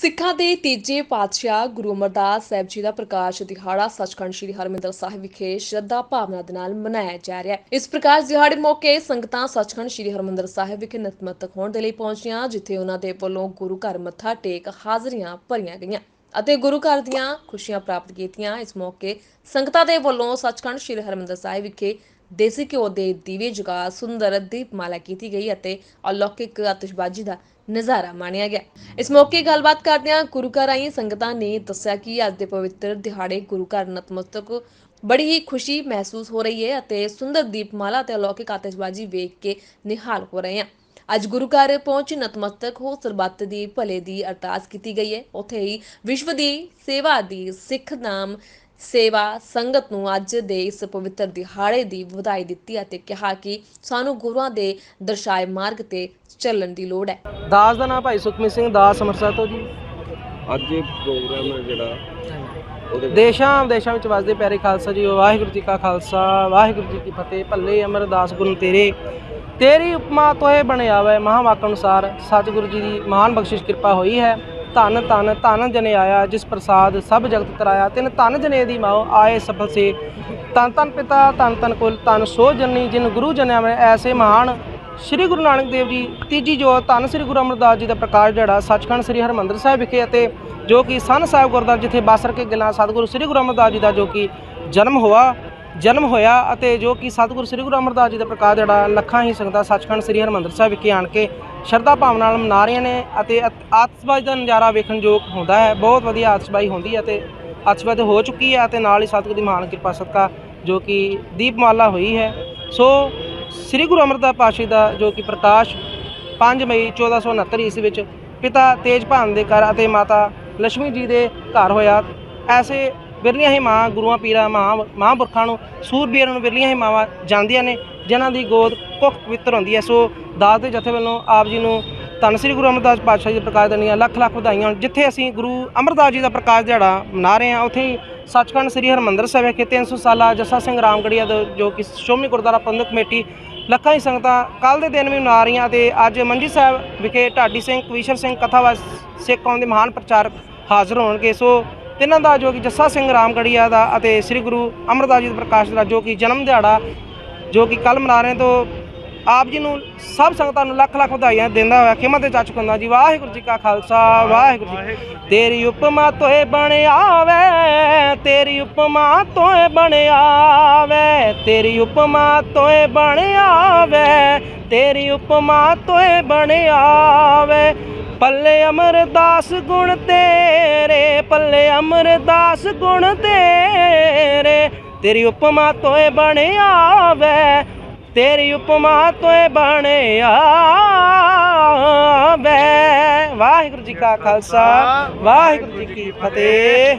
ਸਿੱਖਾਂ ਦੇ ਤੀਜੇ ਪਾਤਸ਼ਾਹ ਗੁਰੂ ਅਮਰਦਾਸ ਸਾਹਿਬ ਜੀ ਦਾ ਪ੍ਰਕਾਸ਼ ਦਿਹਾੜਾ ਸੱਚਖੰਡ ਸ੍ਰੀ ਹਰਮਿੰਦਰ ਸਾਹਿਬ ਵਿਖੇ ਸ਼ਰਧਾ ਭਾਵਨਾ ਦੇ ਨਾਲ ਮਨਾਇਆ ਜਾ ਰਿਹਾ ਹੈ। ਇਸ ਪ੍ਰਕਾਸ਼ ਦਿਹਾੜੇ ਮੌਕੇ ਸੰਗਤਾਂ ਸੱਚਖੰਡ ਸ੍ਰੀ ਹਰਮਿੰਦਰ ਸਾਹਿਬ ਵਿਖੇ ਨਤਮਸਤਕ ਹੋਣ ਦੇ ਲਈ ਪਹੁੰਚੀਆਂ, ਜਿੱਥੇ ਉਹਨਾਂ ਦੇ ਵੱਲੋਂ ਗੁਰੂ ਘਰ ਮੱਥਾ ਟੇਕ ਹਾਜ਼ਰੀਆਂ ਭਰੀਆਂ ਗਈਆਂ ਅਤੇ ਗੁਰੂ ਘਰ ਦੀਆਂ ਖੁਸ਼ੀਆਂ ਪ੍ਰਾਪਤ ਕੀਤੀਆਂ। ਇਸ ਮੌਕੇ ਸੰਗਤਾਂ ਦੇ ਵੱਲੋਂ ਸੱਚਖੰਡ ਸ੍ਰੀ ਹਰਮਿੰਦਰ ਸਾਹਿਬ ਵਿਖੇ ਦੇਸੀ ਘਿਓ ਦੇ ਦੀਵੇ ਜਗਾ ਸੁੰਦਰ ਦੀਪਮਾਲਾ ਕੀਤੀ ਗਈ ਅਤੇ ਅਲੌਕਿਕ ਆਤਿਸ਼ਬਾਜ਼ੀ ਦਾ ਨਜ਼ਾਰਾ ਮਾਣਿਆ ਗਿਆ। ਇਸ ਮੌਕੇ ਗੱਲਬਾਤ ਕਰਦਿਆਂ ਗੁਰੂ ਘਰ ਆਈ ਸੰਗਤਾਂ ਨੇ ਦੱਸਿਆ ਕਿ ਅੱਜ ਦੇ ਪਵਿੱਤਰ ਦਿਹਾੜੇ ਗੁਰੂ ਘਰ ਨਤਮਸਤਕ ਬੜੀ ਹੀ ਖੁਸ਼ੀ ਮਹਿਸੂਸ ਹੋ ਰਹੀ ਹੈ ਅਤੇ ਸੁੰਦਰ ਦੀਪਮਾਲਾ ਤੇ ਅਲੌਕਿਕ ਆਤਿਸ਼ਬਾਜ਼ੀ ਵੇਖ ਕੇ ਨਿਹਾਲ ਹੋ ਰਹੇ ਹਾਂ। ਅੱਜ ਗੁਰੂ ਘਰ ਪਹੁੰਚ ਨਤਮਸਤਕ ਹੋ ਸਰਬੱਤ ਦੀ ਭਲੇ ਦੀ ਅਰਦਾਸ ਕੀਤੀ ਗਈ ਹੈ। ਉੱਥੇ ਹੀ ਵਿਸ਼ਵ ਦੀ ਸੇਵਾ ਦੀ ਸਿੱਖ ਨਾਮ ਸੇਵਾ ਸੰਗਤ ਨੂੰ ਅੱਜ ਦੇ ਇਸ ਪਵਿੱਤਰ ਦਿਹਾੜੇ ਦੀ ਵਧਾਈ ਦਿੱਤੀ ਅਤੇ ਕਿਹਾ ਕਿ ਸਾਨੂੰ ਗੁਰੂਆਂ ਦੇ ਦਰਸਾਏ ਮਾਰਗ ਤੇ ਚੱਲਣ ਦੀ ਲੋੜ ਹੈ। ਦਾਸ ਦਾ ਨਾਮ ਭਾਈ ਸੁਖਮਨੀ ਸਿੰਘ ਦਾਸ ਅੰਮ੍ਰਿਤਸਰ ਤੋਂ ਜੀ। ਅੱਜ ਇਹ ਪ੍ਰੋਗਰਾਮ ਹੈ ਜਿਹੜਾ ਉਹਦੇ ਵਿੱਚ ਦੇਸ਼ਾਂ ਵਿਦੇਸ਼ਾਂ ਵਿੱਚ ਵਸਦੇ ਪਿਆਰੇ ਖਾਲਸਾ ਜੀ ਵਾਹਿਗੁਰੂ ਜੀ ਕਾ ਖਾਲਸਾ ਵਾਹਿਗੁਰੂ ਜੀ ਕੀ ਫਤਿਹ। ਭੱਲੇ ਅਮਰਦਾਸ ਗੁਰੂ ਤੇਰੇ। ਤੇਰੀ ਉਪਮਾ ਤੋਏ ਬਣਿਆ ਵੈ ਮਹਾਵਾਕ ਅਨੁਸਾਰ ਸਤਿਗੁਰੂ ਜੀ ਦੀ ਮਹਾਨ ਬਖਸ਼ਿਸ਼ ਕਿਰਪਾ ਹੋਈ ਹੈ। ਧੰਨ ਧੰਨ ਧੰਨ ਜਨੇ ਆਇਆ, ਜਿਸ ਪ੍ਰਸਾਦ ਸਭ ਜਗਤ ਤਰਾਇਆ। ਤਿਨ ਧੰਨ ਜਨੇ ਦੀ ਮਾਓ ਆਏ ਸਫਲ ਸੇ। ਤਨ ਤਨ ਪਿਤਾ ਤਨ ਤਨ ਕੁਲ ਤਨ ਸੋ ਜਨਨੀ ਜਿਨ ਗੁਰੂ ਜਨਿਆ ਮੈਂ ਐਸੇ ਮਹਾਨ ਸ੍ਰੀ ਗੁਰੂ ਨਾਨਕ ਦੇਵ ਜੀ। ਤੀਜੀ ਜੋ ਧੰਨ ਸ੍ਰੀ ਗੁਰੂ ਅਮਰਦਾਸ ਜੀ ਦਾ ਪ੍ਰਕਾਸ਼ ਜਿਹੜਾ ਸੱਚਖੰਡ ਸ੍ਰੀ ਹਰਿਮੰਦਰ ਸਾਹਿਬ ਵਿਖੇ ਅਤੇ ਜੋ ਕਿ ਸੰਨ ਸਾਹਿਬ ਗੁਰਦੁਆਰਾ ਜਿੱਥੇ ਬਾਸਰ ਕੇ ਗਿਲਾ ਸਤਿਗੁਰੂ ਸ੍ਰੀ ਗੁਰੂ ਅਮਰਦਾਸ ਜੀ ਦਾ ਜੋ ਕਿ ਜਨਮ ਹੋਇਆ ਜਨਮ ਹੋਇਆ ਅਤੇ ਜੋ ਕਿ ਸਤਿਗੁਰੂ ਸ੍ਰੀ ਗੁਰੂ ਅਮਰਦਾਸ ਜੀ ਦਾ ਪ੍ਰਕਾਸ਼ ਜਿਹੜਾ ਲੱਖਾਂ ਹੀ ਸੰਗਤਾਂ ਸੱਚਖੰਡ ਸ੍ਰੀ ਹਰਿਮੰਦਰ ਸਾਹਿਬ ਵਿਖੇ ਆਣ ਕੇ ਸ਼ਰਧਾ ਭਾਵਨਾ ਨਾਲ ਮਨਾ ਰਹੀਆਂ ਨੇ ਅਤੇ ਅਤ- ਆਤਿਸ਼ਬਾਜ਼ੀ ਦਾ ਨਜ਼ਾਰਾ ਵੇਖਣ ਯੋਗ ਹੁੰਦਾ ਹੈ। ਬਹੁਤ ਵਧੀਆ ਆਤਿਸ਼ਬਾਜ਼ੀ ਹੁੰਦੀ ਹੈ ਤੇ ਆਤਿਸ਼ਬਾਜ਼ੀ ਹੋ ਚੁੱਕੀ ਹੈ ਅਤੇ ਨਾਲ ਹੀ ਸਤਿਗੁਰ ਦੀ ਮਹਾਨ ਕਿਰਪਾ ਸਦਕਾ ਜੋ ਕਿ ਦੀਪਮਾਲਾ ਹੋਈ ਹੈ। ਸੋ ਸ੍ਰੀ ਗੁਰੂ ਅਮਰਦਾਸ ਪਾਤਸ਼ਾਹ ਦਾ ਜੋ ਕਿ ਪ੍ਰਕਾਸ਼ 5 ਮਈ 1469 ਈਸਵੀ ਵਿੱਚ ਪਿਤਾ ਤੇਜਭਾਨ ਦੇ ਘਰ ਅਤੇ ਮਾਤਾ ਲక్ష్ਮੀ ਜੀ ਦੇ ਘਰ ਹੋਇਆ। ਐਸੇ ਵਿਰਲੀਆਂ ਹੀ ਮਾਂ, ਗੁਰੂਆਂ, ਪੀਰਾਂ, ਮਹਾਂ, ਮਹਾਂਪੁਰਖਾਂ ਨੂੰ ਸੂਰਬੀਰਾਂ ਨੂੰ ਵਿਰਲੀਆਂ ਹੀ ਮਾਵਾਂ ਜਾਂਦੀਆਂ ਨੇ, ਜਿਨ੍ਹਾਂ ਦੀ ਗੋਦ ਕੁੱਖ ਪਵਿੱਤਰ ਹੁੰਦੀ ਹੈ। ਸੋ ਦਾਸ ਦੇ ਜਥੇ ਵੱਲੋਂ ਆਪ ਜੀ ਨੂੰ ਧੰਨ ਸ੍ਰੀ ਗੁਰੂ ਅਮਰਦਾਸ ਪਾਤਸ਼ਾਹ ਜੀ ਦੇ ਪ੍ਰਕਾਸ਼ ਦੀਆਂ ਲੱਖ ਲੱਖ ਵਧਾਈਆਂ। ਜਿੱਥੇ ਅਸੀਂ ਗੁਰੂ ਅਮਰਦਾਸ ਜੀ ਦਾ ਪ੍ਰਕਾਸ਼ ਦਿਹਾੜਾ ਮਨਾ ਰਹੇ ਹਾਂ, ਉੱਥੇ ਹੀ ਸੱਚਖੰਡ ਸ੍ਰੀ ਹਰਿਮੰਦਰ ਸਾਹਿਬ ਵਿਖੇ 300 ਸਾਲਾ ਜੱਸਾ ਸਿੰਘ ਰਾਮਗੜੀਆ ਦਾ ਜੋ ਕਿ ਸ਼੍ਰੋਮਣੀ ਗੁਰਦੁਆਰਾ ਪ੍ਰਬੰਧਕ ਕਮੇਟੀ, ਲੱਖਾਂ ਹੀ ਸੰਗਤਾਂ ਕੱਲ ਦੇ ਦਿਨ ਵੀ ਮਨਾ ਰਹੀਆਂ ਤੇ ਅੱਜ ਮੰਜੀ ਸਾਹਿਬ ਵਿਖੇ ਢਾਡੀ ਸਿੰਘ, ਕਵੀਸ਼ਰ ਸਿੰਘ ਕਥਾਵਾਸ ਸਿੱਖ ਕੌਮ ਦੇ ਮਹਾਨ ਪ੍ਰਚਾਰਕ ਹਾਜ਼ਰ ਹੋਣਗੇ। ਸੋ ਤਿੰਨਾਂ ਦਾ ਜੋ ਕਿ ਜੱਸਾ ਸਿੰਘ ਰਾਮਗੜੀਆ ਦਾ ਅਤੇ ਸ੍ਰੀ ਗੁਰੂ ਅਮਰਦਾਸ ਜੀ ਪ੍ਰਕਾਸ਼ ਦਾ ਜੋ ਕਿ ਜਨਮ ਦਿਹਾੜਾ, ਜੋ ਕਿ ਕੱਲ ਮਨਾ ਰਹੇ ਤੋਂ ਆਪ ਜੀ ਨੂੰ ਸਭ ਸੰਗਤਾਂ ਨੂੰ ਲੱਖ ਲੱਖ ਵਧਾਈਆਂ ਦਿੰਦਾ ਹੋਇਆ, ਖਿਮਾ ਤੇ ਚੱਚ ਕੰਦਾ ਜੀ, ਵਾਹਿਗੁਰੂ ਜੀ ਕਾ ਖਾਲਸਾ, ਵਾਹਿਗੁਰੂ ਜੀ ਤੇਰੀ ਉਪਮਾ ਤੋਏ ਬਣਿਆ ਵੇ ਤੇਰੀ ਉਪਮਾ ਤੋਏ ਬਣਿਆ ਵੇ ਤੇਰੀ ਉਪਮਾ ਤੋਏ ਬਣਿਆ ਵੇ ਤੇਰੀ ਉਪਮਾ ਤੋਏ ਬਣਿਆ ਵੇ ਪੱਲੇ ਅਮਰਦਾਸ ਗੁਣ ਤੇ ਪੱਲੇ ਅਮਰਦਾਸ ਗੁਣ ਤੇਰੇ। ਤੇਰੀ ਉਪਮਾ ਤੋਏ ਬਣਿਆ ਵੇ ਤੇਰੀ ਉਪਮਾ ਤੋਏ ਬਣਿਆ ਵੇ ਵਾਹਿਗੁਰੂ ਜੀ ਕਾ ਖਾਲਸਾ, ਵਾਹਿਗੁਰੂ ਜੀ ਕੀ ਫਤਿਹ।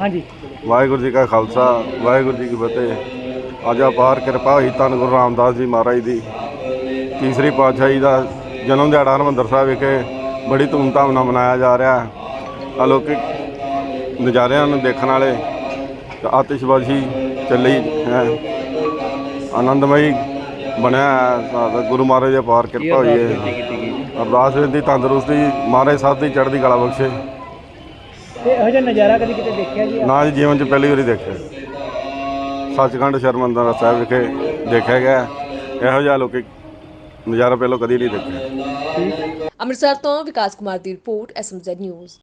ਹਾਂਜੀ। ਵਾਹਿਗੁਰੂ ਜੀ ਕਾ ਖਾਲਸਾ, ਵਾਹਿਗੁਰੂ ਜੀ ਕੀ ਫਤਿਹ। ਅੱਜ ਅਪਾਰ ਕਿਰਪਾ ਹੋਈ ਧੰਨ ਗੁਰੂ ਰਾਮਦਾਸ ਜੀ ਮਹਾਰਾਜ ਦੀ। ਤੀਸਰੀ ਪਾਤਸ਼ਾਹੀ ਦਾ ਜਨਮ ਦਿਹਾੜਾ ਹਰਿਮੰਦਰ ਸਾਹਿਬ ਵਿਖੇ ਬੜੀ ਧੂਮਧਾਮ ਨਾਲ ਮਨਾਇਆ ਜਾ ਰਿਹਾ। ਹੈ ਅਲੌਕਿਕ ਨਜ਼ਾਰਿਆਂ ਨੂੰ ਦੇਖਣ ਵਾਲੇ ਤੇ ਆਤਿਸ਼ਬਾਜ਼ੀ ਚੱਲੀ ਹੈ। ਆਨੰਦਮਈ ਬਣਿਆ ਹੈ। ਸਾਡਾ ਗੁਰੂ ਮਹਾਰਾਜ ਦੀ ਅਪਾਰ ਕਿਰਪਾ ਹੋਈ ਹੈ। ਅਰਦਾਸ ਬੇਨਤੀ ਤੰਦਰੁਸਤੀ ਮਹਾਰਾਜ ਸਾਹਿਬ ਦੀ ਚੜ੍ਹਦੀ ਕਲਾ ਬਖਸ਼ੇ। ਤੇ ਇਹੋ ਜਿਹਾ ਨਜ਼ਾਰਾ ਕਦੀ ਕਿਤੇ ਦੇਖਿਆ ਜੀ? ਨਾ ਜੀ ਜੀਵਨ 'ਚ ਪਹਿਲੀ ਵਾਰੀ ਦੇਖਿਆ। ਸੱਚਖੰਡ ਸ਼ਰਮੰਦਰ ਸਾਹਿਬ ਵਿਖੇ ਦੇਖਿਆ ਗਿਆ। ਇਹੋ ਜਿਹਾ ਲੋਕੀ ਨਜ਼ਾਰਾ ਪਹਿਲਾਂ ਕਦੀ ਨਹੀਂ ਦੇਖਿਆ। ਅੰਮ੍ਰਿਤਸਰ ਤੋਂ ਵਿਕਾਸ ਕੁਮਾਰ ਦੀ ਰਿਪੋਰਟ ਐਸਐਮਜ਼ੈਡ ਨਿਊਜ਼।